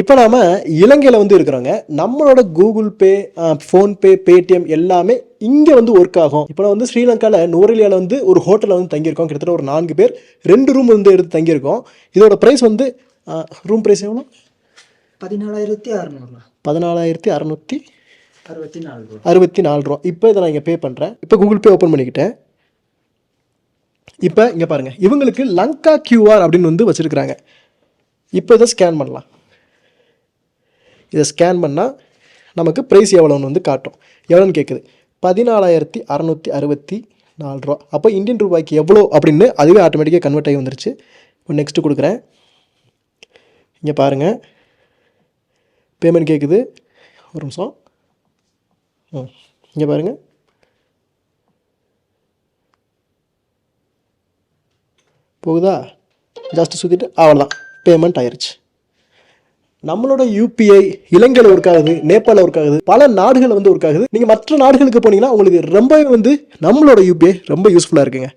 இப்போ நாம இலங்கையில் வந்து இருக்கிறோங்க நம்மளோட கூகுள் பே ஃபோன்பே பேடிஎம் எல்லாமே இங்கே வந்து ஒர்க் ஆகும். இப்போ நான் வந்து ஸ்ரீலங்காவில் நூரெலியாவில் வந்து ஒரு ஹோட்டலில் வந்து தங்கியிருக்கோம். கிட்டத்தட்ட ஒரு நான்கு பேர் ரெண்டு ரூம் வந்து எடுத்து தங்கியிருக்கோம். இதோட ப்ரைஸ் வந்து ரூம் ப்ரைஸ் எவ்வளோ? பதினாலாயிரத்தி அறநூறுவா. பதினாலாயிரத்தி அறநூற்றி அறுபத்தி நாலு ரூபா. அறுபத்தி நாலு ரூபா. இப்போ இதை நான் இங்கே பே பண்ணுறேன் இப்போ கூகுள் பே ஓப்பன் பண்ணிக்கிட்டேன். இப்போ இங்கே பாருங்கள் இவங்களுக்கு லங்கா கியூஆர் அப்படின்னு வந்து வச்சுருக்குறாங்க. இப்போ இதை ஸ்கேன் பண்ணலாம். இதை ஸ்கேன் பண்ணால் நமக்கு ப்ரைஸ் எவ்வளோன்னு வந்து காட்டும். எவ்வளோன்னு கேட்குது பதினாலாயிரத்தி அறநூற்றி அறுபத்தி நாலு ரூபா. அப்போ இந்தியன் ரூபாய்க்கு எவ்வளோ அப்படின்னு அதுவே ஆட்டோமேட்டிக்காக கன்வெர்ட் ஆகி வந்துருச்சு. இப்போ நெக்ஸ்ட்டு கொடுக்குறேன். இங்கே பாருங்கள் பேமெண்ட் கேட்குது ஒரு நிமிஷம். ம் இங்கே பாருங்கள் போகுதா? ஜஸ்ட் சுற்றிட்டு அவ்வளோதான் பேமெண்ட் ஆயிடுச்சு நம்மளோட யூபிஐ இலங்கையில் ஒர்க் ஆகுது நேபாளில் ஒர்க் ஆகுது பல நாடுகள் வந்து ஒர்க் ஆகுது நீங்கள் மற்ற நாடுகளுக்கு போனீங்கன்னா உங்களுக்கு ரொம்பவே வந்து நம்மளோட யூபிஐ ரொம்ப யூஸ்ஃபுல்லாக இருக்குங்க.